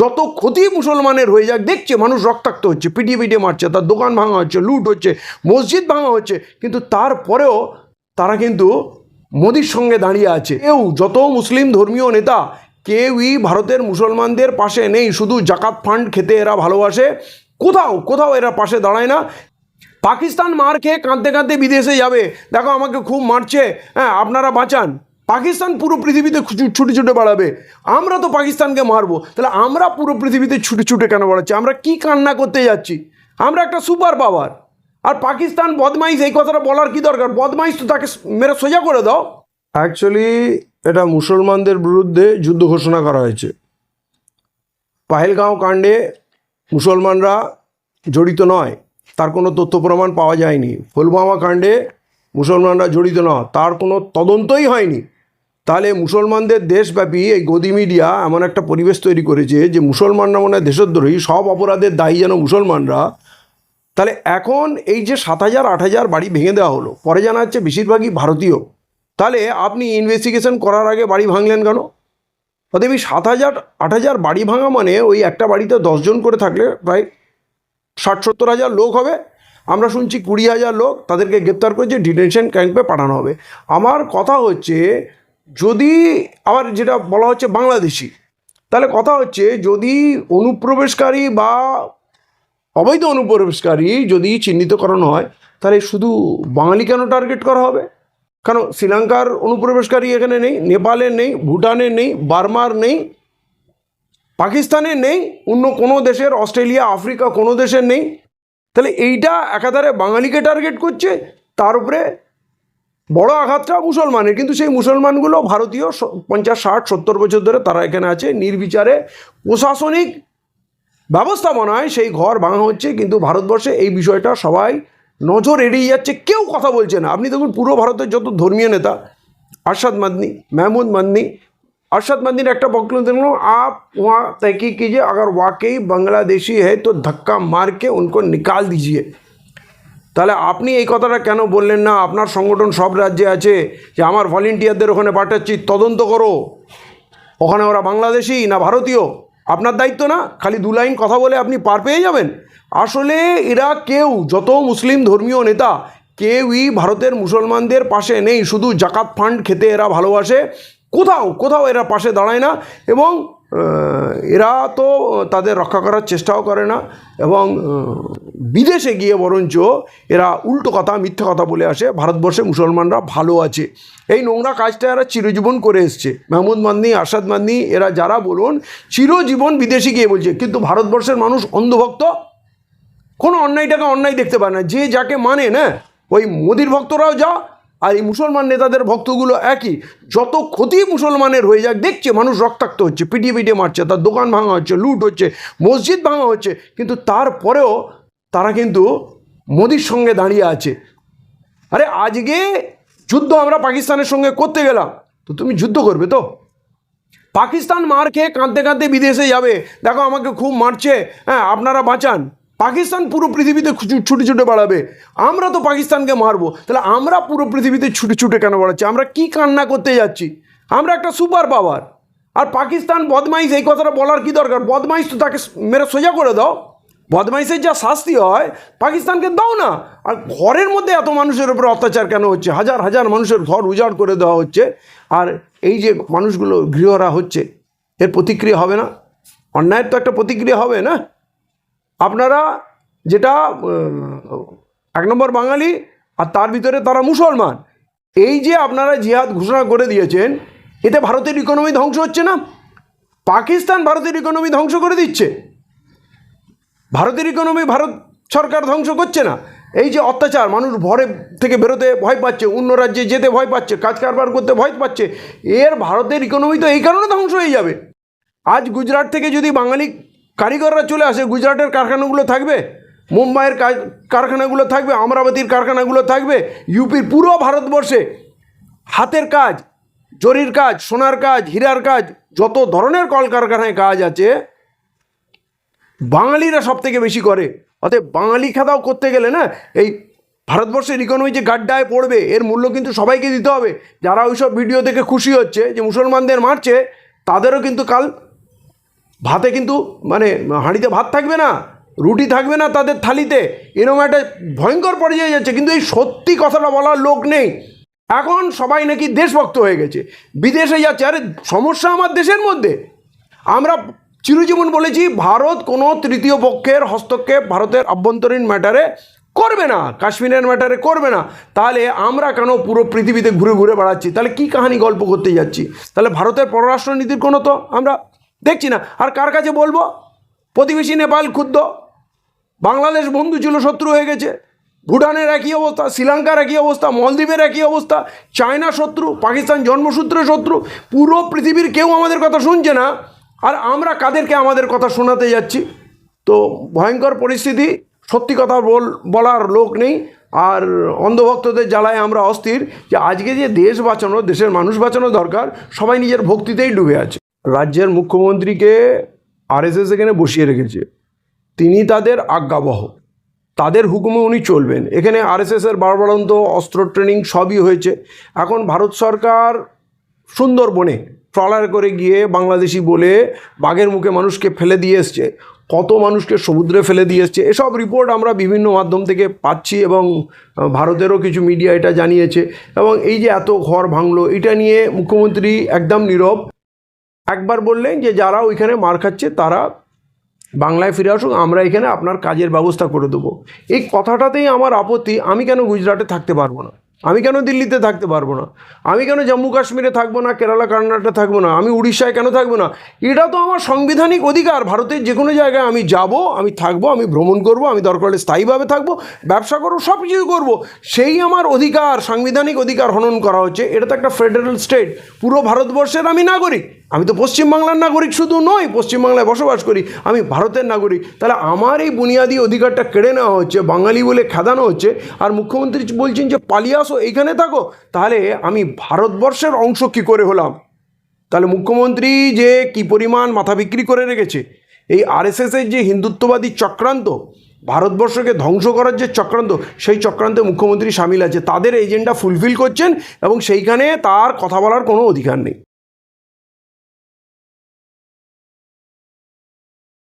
যত ক্ষতি মুসলমানের হয়ে যাক, দেখছে মানুষ রক্তাক্ত হচ্ছে, পিটিয়ে পিটিয়ে মারছে, তার দোকান ভাঙা হচ্ছে, লুট হচ্ছে, মসজিদ ভাঙা হচ্ছে, কিন্তু তারপরেও তারা কিন্তু মোদির সঙ্গে দাঁড়িয়ে আছে। কেউ, যত মুসলিম ধর্মীয় নেতা, কেউই ভারতের মুসলমানদের পাশে নেই, শুধু জাকাত ফান্ড খেতে এরা ভালোবাসে। কোথাও কোথাও এরা পাশে দাঁড়ায় না। পাকিস্তান মার খেয়ে কাঁদতে কাঁদতে বিদেশে যাবে। দেখো, আমাকে খুব মারছে। হ্যাঁ আপনারা বাঁচান। পাকিস্তান পুরো পৃথিবীতে ছুটে ছুটে বাড়াবে। আমরা তো পাকিস্তানকে মারবো। তাহলে আমরা পুরো পৃথিবীতে ছুটে ছুটে কেন বেড়াচ্ছি? আমরা কি কান্না করতে যাচ্ছি? আমরা একটা সুপার পাওয়ার। আর পাকিস্তান বদমাইশ, এই কথাটা বলার কি দরকার? বদমাইশ তো তাকে মেরে সোজা করে দাও। অ্যাকচুয়ালি এটা মুসলমানদের বিরুদ্ধে যুদ্ধ ঘোষণা করা হয়েছে। পাহেলগাঁও কাণ্ডে মুসলমানরা জড়িত নয়। তার কোনো তথ্য প্রমাণ পাওয়া যায়নি। ফুলবামা কাণ্ডে মুসলমানরা জড়িত নয়। তার কোনো তদন্তই হয়নি। তাহলে মুসলমানদের দেশব্যাপী এই গদি মিডিয়া এমন একটা পরিবেশ তৈরি করেছে যে মুসলমানরা মনে হয় দেশদ্রোহী, সব অপরাধের দায়ী যেন মুসলমানরা। তাহলে এখন এই যে সাত হাজার, আট হাজার বাড়ি ভেঙে দেওয়া হলো, পরে জানা যাচ্ছে বেশিরভাগই ভারতীয়। তাহলে আপনি ইনভেস্টিগেশন করার আগে বাড়ি ভাঙলেন কেন? অতএব এই সাত হাজার, আট হাজার বাড়ি ভাঙা মানে ওই একটা বাড়িতে দশজন করে থাকলে প্রায় ষাট, সত্তর হাজার লোক হবে। আমরা শুনছি কুড়ি হাজার লোক তাদেরকে গ্রেপ্তার করেছে, ডিটেনশন ক্যাম্পে পাঠানো হবে। আমার কথা হচ্ছে যদি আবার যেটা বলা হচ্ছে বাংলাদেশি, তাহলে কথা হচ্ছে যদি অনুপ্রবেশকারী বা অবৈধ অনুপ্রবেশকারী যদি চিহ্নিতকরণ হয়, তাহলে শুধু বাঙালি কেন টার্গেট করা হবে? কেন শ্রীলঙ্কার অনুপ্রবেশকারী এখানে নেই নেপালের নেই ভুটানের নেই, বার্মার নেই পাকিস্তানের নেই, অন্য কোনো দেশের, অস্ট্রেলিয়া, আফ্রিকা কোনো দেশের নেই? তাহলে এইটা একাধারে বাঙালিকে টার্গেট করছে, তার উপরে বড় আঘাতটা মুসলমানের কিন্তু সেই মুসলমানগুলো ভারতীয় স- পঞ্চাশ ষাট সত্তর বছর ধরে তারা এখানে আছে নির্বিচারে প্রশাসনিক ব্যবস্থাপনায় সেই ঘর ভাঙা হচ্ছে কিন্তু ভারতবর্ষে এই বিষয়টা সবাই নজর এড়িয়ে যাচ্ছে কেউ কথা বলছে না আপনি দেখুন পুরো ভারতের যত ধর্মীয় নেতা अरशद मदनी महमूद मदनी अरशद मदनी ने একটা বক্তব্য दिया आप वहाँ तहकीक कीजिए अगर वाकई बांग्लादेशी है तो धक्का मार के उनको निकाल दीजिए তাহলে আপনি এই কথাটা কেন বললেন না? আপনার সংগঠন সব রাজ্যে আছে, যে আমার ভলেন্টিয়ারদের ওখানে পাঠাচ্ছি, তদন্ত করো। ওখানে ওরা বাংলাদেশি না ভারতীয়? আপনার দায়িত্ব না? খালি দু লাইন কথা বলে আপনি পার পেয়ে যাবেন? আসলে এরা কেউ, যত মুসলিম ধর্মীয় নেতা, কেউই ভারতের মুসলমানদের পাশে নেই। শুধু জাকাত ফান্ড খেতে এরা ভালোবাসে। কোথাও কোথাও এরা পাশে দাঁড়ায় না। এবং এরা তো তাদের রক্ষা করার চেষ্টাও করে না এবং বিদেশে গিয়ে বরঞ্চ এরা উল্টো কথা, মিথ্যা কথা বলে আসে। ভারতবর্ষে মুসলমানরা ভালো আছে। এই নোংরা কাজটা এরা চিরজীবন করে এসছে। মাহমুদ মান্নি আসাদ মান্নি, এরা যারা বলুন, চিরজীবন বিদেশে গিয়ে বলছে। কিন্তু ভারতবর্ষের মানুষ অন্ধভক্ত? কোনো অন্যায়টাকে অন্যায় দেখতে পারে না। যে যাকে মানে না? ওই মোদির ভক্তরাও যা আর এই মুসলমান নেতাদের ভক্তগুলো একই। যত ক্ষতি মুসলমানের হয়ে যাক, দেখছে মানুষ রক্তাক্ত হচ্ছে, পিটিয়ে পিটিয়ে মারছে, তার দোকান ভাঙা হচ্ছে, লুট হচ্ছে, মসজিদ ভাঙা হচ্ছে। কিন্তু তারপরেও তারা কিন্তু মোদির সঙ্গে দাঁড়িয়ে আছে। আরে আজকে যুদ্ধ আমরা পাকিস্তানের সঙ্গে করতে গেলাম, তো তুমি যুদ্ধ করবে তো? পাকিস্তান মার খেয়ে কাঁদতে কাঁদতে বিদেশে যাবে। দেখো আমাকে খুব মারছে হ্যাঁ আপনারা বাঁচান। পাকিস্তান পুরো পৃথিবীতে ছুটে ছুটে বাড়াবে। আমরা তো পাকিস্তানকে মারবো। তাহলে আমরা পুরো পৃথিবীতে ছুটে ছুটে কেন বেড়াচ্ছি? আমরা কি কান্না করতে যাচ্ছি? আমরা একটা সুপার পাওয়ার। আর পাকিস্তান বদমাইশ, এই কথাটা বলার কি দরকার? বদমাইশ তো তাকে মেরে সোজা করে দাও। বদমাইশের যা শাস্তি হয়, পাকিস্তানকে দাও না। আর ঘরের মধ্যে এত মানুষের উপরে অত্যাচার কেন হচ্ছে? হাজার হাজার মানুষের ঘর উজাড় করে দেওয়া হচ্ছে। আর এই যে মানুষগুলো গৃহরা হচ্ছে, এর প্রতিক্রিয়া হবে না? অন্যায়ের তো একটা প্রতিক্রিয়া হবে না? আপনারা যেটা এক নম্বর বাঙালি, আর তার ভিতরে তারা মুসলমান। এই যে আপনারা জিহাদ ঘোষণা করে দিয়েছেন, এতে ভারতের ইকোনমি ধ্বংস হচ্ছে না? পাকিস্তান ভারতের ইকোনমি ধ্বংস করে দিচ্ছে। ভারতের ইকোনমি ভারত সরকার ধ্বংস করছে না। এই যে অত্যাচার, মানুষ ভরে থেকে বেরোতে ভয় পাচ্ছে, অন্য রাজ্যে যেতে ভয় পাচ্ছে, কাজ কারবার করতে ভয় পাচ্ছে, এর ভারতের ইকোনমি তো এই কারণে ধ্বংস হয়ে যাবে। আজ গুজরাট থেকে যদি বাঙালি কারিগররা চলে আসে, গুজরাটের কারখানাগুলো থাকবে, মুম্বাইয়ের কারখানাগুলো থাকবে অমরাবতীর কারখানাগুলো থাকবে, ইউপির পুরো ভারতবর্ষে হাতের কাজ, জরির কাজ, সোনার কাজ, হীরার কাজ, যত ধরনের কলকারখানায় কাজ আছে, বাঙালিরা সব থেকে বেশি করে। অতএব বাঙালি খাতাও করতে গেলে না, এই ভারতবর্ষের ইকোনমি যে গাড্ডায় পড়বে, এর মূল্য কিন্তু সবাইকে দিতে হবে। যারা ওইসব ভিডিও দেখে খুশি হচ্ছে, যে মুসলমানদের মারছে, তাদেরও কিন্তু কাল ভাতে কিন্তু মানে হাঁড়িতে ভাত থাকবে না, রুটি থাকবে না তাদের থালিতে, এরকম একটা ভয়ঙ্কর পর্যায়ে যাচ্ছে, কিন্তু এই সত্যি কথাটা বলার লোক নেই। এখন সবাই নাকি দেশভক্ত হয়ে গেছে, বিদেশে যাচ্ছে, আরে, সমস্যা আমার দেশের মধ্যে। আমরা চিরজীবন বলেছি, ভারত কোনো তৃতীয় পক্ষের হস্তক্ষেপ ভারতের আভ্যন্তরীণ ম্যাটারে করবে না, কাশ্মীরের ম্যাটারে করবে না। তাহলে আমরা কেন পুরো পৃথিবীতে ঘুরে ঘুরে বেড়াচ্ছি? তাহলে কি কাহানি গল্প করতে যাচ্ছি? তাহলে ভারতের পররাষ্ট্রনীতির কোনো তো আমরা দেখছি না। আর কার কাছে বলব? প্রতিবেশী নেপাল ক্ষুদ্র বাংলাদেশ বন্ধু ছিল, শত্রু হয়ে গেছে। ভুটানের একই অবস্থা, শ্রীলঙ্কার একই অবস্থা, মলদ্বীপের একই অবস্থা, চায়না শত্রু, পাকিস্তান জন্মসূত্রে শত্রু, পুরো পৃথিবীর কেউ আমাদের কথা শুনছে না। আর আমরা কাদেরকে আমাদের কথা শোনাতে যাচ্ছি? তো ভয়ঙ্কর পরিস্থিতি, সত্যি কথা বল বলার লোক নেই। আর অন্ধভক্তদের জ্বালায় আমরা অস্থির যে আজকে যে দেশ বাঁচানো, দেশের মানুষ বাঁচানো দরকার, সবাই নিজের ভক্তিতেই ডুবে আছে। রাজ্যের মুখ্যমন্ত্রীকে আরএসএস এখানে বসিয়ে রেখেছে। তিনি তাদের আজ্ঞাবহ। তাদের হুকুমে উনি চলবেন। এখানে আরএসএসের বারবারন্ত অস্ত্র ট্রেনিং সবই হয়েছে। এখন ভারত সরকার সুন্দরবনে ট্রলার করে গিয়ে বাংলাদেশি বলে বাঘের মুখে মানুষকে ফেলে দিয়ে এসছে। কত মানুষকে সমুদ্রে ফেলে দিয়ে এসছে। এসব রিপোর্ট আমরা বিভিন্ন মাধ্যম থেকে পাচ্ছি এবং ভারতেরও কিছু মিডিয়া এটা জানিয়েছে। এবং এই যে এত ঘর ভাঙলো, এটা নিয়ে মুখ্যমন্ত্রী একদম নীরব। একবার বললেন যে যারা ওইখানে মার খাচ্ছে, তারা বাংলায় ফিরে আসুক, আমরা এখানে আপনার কাজের ব্যবস্থা করে দেবো। এই কথাটাতেই আমার আপত্তি, আমি কেন গুজরাটে থাকতে পারব না? আমি কেন দিল্লিতে থাকতে পারব না? আমি কেন জম্মু কাশ্মীরে থাকব না, কেরালা, কর্ণাটকে থাকব না? আমি উড়িষ্যায় কেন থাকব না? এটা তো আমার সাংবিধানিক অধিকার। ভারতের যে কোনো জায়গায় আমি যাব, আমি থাকব, আমি ভ্রমণ করব, আমি দরকার স্থায়ীভাবে থাকব, ব্যবসা করব সব কিছু করব। সেই আমার অধিকার, সাংবিধানিক অধিকার হনন করা হচ্ছে। এটা তো একটা ফেডারেল স্টেট, পুরো ভারতবর্ষের আমি নাগরিক। আমি তো পশ্চিমবাংলার নাগরিক শুধু নই, পশ্চিমবাংলায় বসবাস করি, আমি ভারতের নাগরিক। তাহলে আমার এই বুনিয়াদী অধিকারটা কেড়ে নেওয়া হচ্ছে, বাঙালি বলে খেদানো হচ্ছে, আর মুখ্যমন্ত্রী বলছেন যে, পালিয়ে আসো, এইখানে থাকো। তাহলে আমি ভারতবর্ষের অংশ কী করে হলাম? তাহলে মুখ্যমন্ত্রী যে কি পরিমাণ মাথা বিক্রি করে রেখেছে, এই আরএসএসের যে হিন্দুত্ববাদী চক্রান্ত, ভারতবর্ষকে ধ্বংস করার যে চক্রান্ত, সেই চক্রান্তে মুখ্যমন্ত্রী সামিল আছে। তাদের এজেন্ডা ফুলফিল করছেন এবং সেইখানে তার কথা বলার কোনো অধিকার নেই।